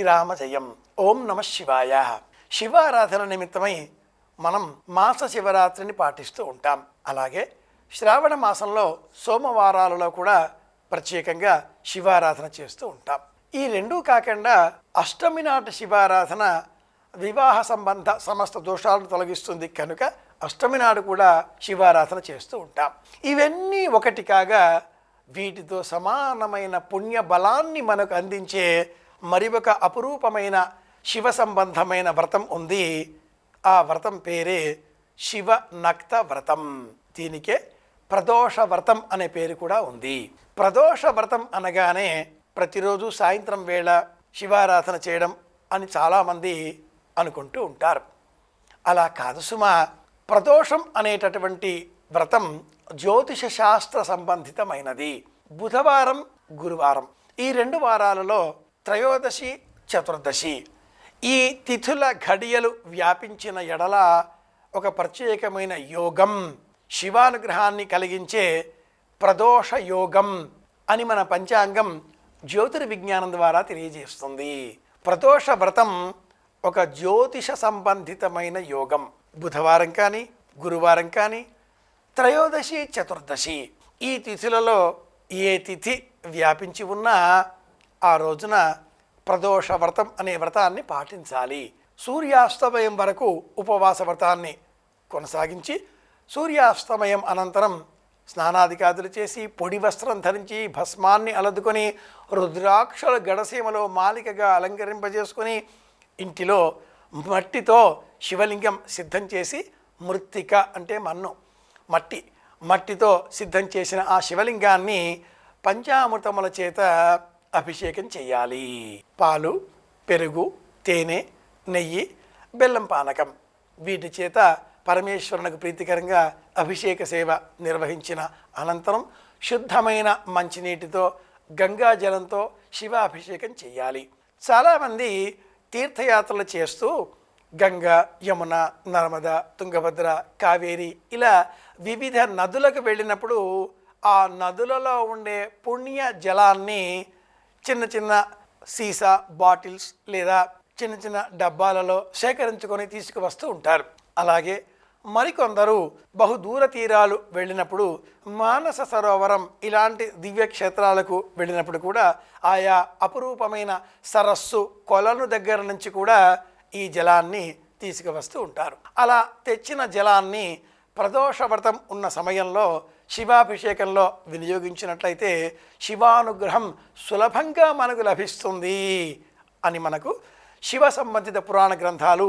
శ్రీరామ జయం ఓం నమ శివాయ. శివారాధన నిమిత్తమై మనం మాస శివరాత్రిని పాటిస్తూ ఉంటాం. అలాగే శ్రావణ మాసంలో సోమవారాలలో కూడా ప్రత్యేకంగా శివారాధన చేస్తూ ఉంటాం. ఈ రెండూ కాకుండా అష్టమి నాటి శివారాధన వివాహ సంబంధ సమస్త దోషాలను తొలగిస్తుంది కనుక అష్టమి నాడు కూడా శివారాధన చేస్తూ ఉంటాం. ఇవన్నీ ఒకటి కాగా వీటితో సమానమైన పుణ్య బలాన్ని మనకు అందించే మరి ఒక అపురూపమైన శివ సంబంధమైన వ్రతం ఉంది. ఆ వ్రతం పేరే శివ నక్త వ్రతం. దీనికే ప్రదోష వ్రతం అనే పేరు కూడా ఉంది. ప్రదోష వ్రతం అనగానే ప్రతిరోజు సాయంత్రం వేళ శివారాధన చేయడం అని చాలామంది అనుకుంటూ ఉంటారు. అలా కాదు సుమా ప్రదోషం అనేటటువంటి వ్రతం జ్యోతిష శాస్త్ర సంబంధితమైనది. బుధవారం గురువారం ఈ రెండు వారాలలో త్రయోదశి చతుర్దశి. ఈ తిథుల ఘడియలు వ్యాపించిన ఎడల ఒక ప్రత్యేకమైన యోగం శివానుగ్రహాన్ని కలిగించే ప్రదోష యోగం అని మన పంచాంగం జ్యోతిర్విజ్ఞానం ద్వారా తెలియజేస్తుంది. ప్రదోష వ్రతం ఒక జ్యోతిష సంబంధితమైన యోగం. బుధవారం కానీ గురువారం కానీ త్రయోదశి చతుర్దశి. ఈ తిథులలో ఏ తిథి వ్యాపించి ఉన్నా ఆ రోజున ప్రదోష వ్రతం అనే వ్రతాన్ని పాటించాలి. సూర్యాస్తమయం వరకు ఉపవాస వ్రతాన్ని కొనసాగించి సూర్యాస్తమయం అనంతరం స్నానాదికాదులు చేసి పొడి వస్త్రం ధరించి భస్మాన్ని అలదుకొని రుద్రాక్షల గడసీమలో మాలికగా అలంకరింపజేసుకొని ఇంటిలో మట్టితో శివలింగం సిద్ధం చేసి మృత్తిక అంటే మన్ను మట్టి మట్టితో సిద్ధం చేసిన ఆ శివలింగాన్ని పంచామృతముల చేత అభిషేకం చేయాలి. పాలు పెరుగు తేనె నెయ్యి బెల్లం పానకం. వీటి చేత పరమేశ్వరునికి ప్రీతికరంగా అభిషేక సేవ నిర్వహించిన అనంతరం శుద్ధమైన మంచినీటితో గంగా జలంతో శివాభిషేకం చేయాలి. చాలామంది తీర్థయాత్రలు చేస్తూ గంగా యమున నర్మద తుంగభద్ర కావేరి ఇలా వివిధ నదులకు వెళ్ళినప్పుడు ఆ నదులలో ఉండే పుణ్య జలాన్ని చిన్న చిన్న సీసా బాటిల్స్ లేదా చిన్న చిన్న డబ్బాలలో సేకరించుకొని తీసుకువస్తూ ఉంటారు. అలాగే మరికొందరు బహుదూర తీరాలు వెళ్ళినప్పుడు మానస సరోవరం ఇలాంటి దివ్యక్షేత్రాలకు వెళ్ళినప్పుడు కూడా ఆయా అపురూపమైన సరస్సు కొలను దగ్గర నుంచి కూడా ఈ జలాన్ని తీసుకువస్తూ ఉంటారు. అలా తెచ్చిన జలాన్ని ప్రదోష వ్రతం ఉన్న సమయంలో శివాభిషేకంలో వినియోగించినట్లయితే శివానుగ్రహం సులభంగా మనకు లభిస్తుంది అని మనకు శివ సంబంధిత పురాణ గ్రంథాలు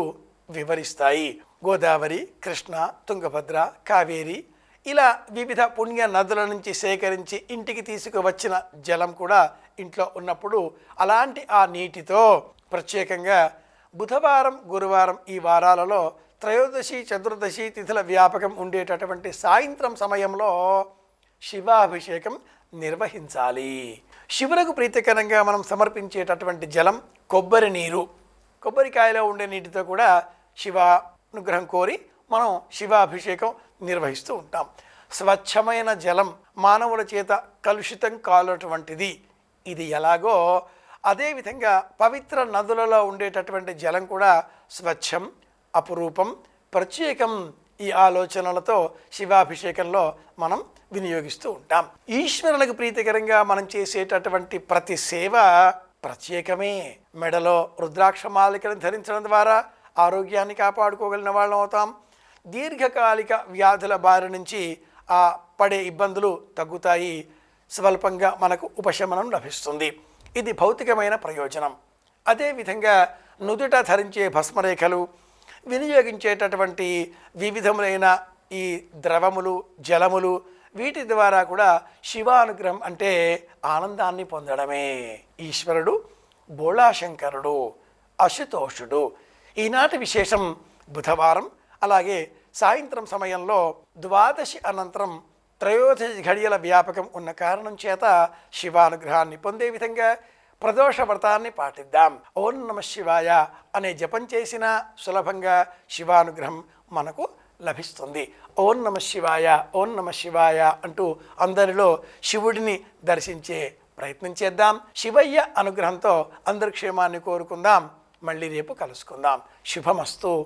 వివరిస్తాయి. గోదావరి కృష్ణ తుంగభద్ర కావేరి ఇలా వివిధ పుణ్య నదుల నుంచి సేకరించి ఇంటికి తీసుకువచ్చిన జలం కూడా ఇంట్లో ఉన్నప్పుడు అలాంటి ఆ నీటితో ప్రత్యేకంగా బుధవారం గురువారం ఈ వారాలలో త్రయోదశి చతుర్దశి తిథుల వ్యాపకం ఉండేటటువంటి సాయంత్రం సమయంలో శివాభిషేకం నిర్వహించాలి. శివులకు ప్రీతికరంగా మనం సమర్పించేటటువంటి జలం కొబ్బరి నీరు. కొబ్బరికాయలో ఉండే నీటితో కూడా శివ అనుగ్రహం కోరి మనం శివాభిషేకం నిర్వహిస్తూ ఉంటాం. స్వచ్ఛమైన జలం మానవుల చేత కలుషితం కాలటువంటిది. ఇది ఎలాగో అదేవిధంగా పవిత్ర నదులలో ఉండేటటువంటి జలం కూడా స్వచ్ఛం అపురూపం ప్రత్యేకం ఈ ఆలోచనలతో శివాభిషేకంలో మనం వినియోగిస్తూ ఉంటాం. ఈశ్వరునికి ప్రీతికరంగా మనం చేసేటటువంటి ప్రతి సేవ ప్రత్యేకమే. మెడలో రుద్రాక్ష మాలికను ధరించడం ద్వారా ఆరోగ్యాన్ని కాపాడుకోగలిగిన వాళ్ళం అవుతాం. దీర్ఘకాలిక వ్యాధుల బారి నుంచి ఆ పడే ఇబ్బందులు తగ్గుతాయి. స్వల్పంగా మనకు ఉపశమనం లభిస్తుంది. ఇది భౌతికమైన ప్రయోజనం. అదేవిధంగా నుదుట ధరించే భస్మరేఖలు వినియోగించేటటువంటి వివిధములైన ఈ ద్రవములు జలములు వీటి ద్వారా కూడా శివానుగ్రహం అంటే ఆనందాన్ని పొందడమే. ఈశ్వరుడు బోళాశంకరుడు అశుతోషుడు. ఈనాటి విశేషం బుధవారం అలాగే సాయంత్రం సమయంలో ద్వాదశి అనంతరం త్రయోదశి ఘడియల వ్యాపకం ఉన్న కారణం చేత శివానుగ్రహాన్ని పొందే విధంగా ప్రదోష వ్రతాన్ని పాటిద్దాం. ఓం నమ శివాయ అనే జపం చేసిన సులభంగా శివానుగ్రహం మనకు లభిస్తుంది. ఓం నమ శివాయ ఓం నమ శివాయ అంటూ అందరిలో శివుడిని దర్శించే ప్రయత్నం చేద్దాం. శివయ్య అనుగ్రహంతో అందరి క్షేమాన్ని కోరుకుందాం. మళ్ళీ రేపు కలుసుకుందాం. శుభమస్తు.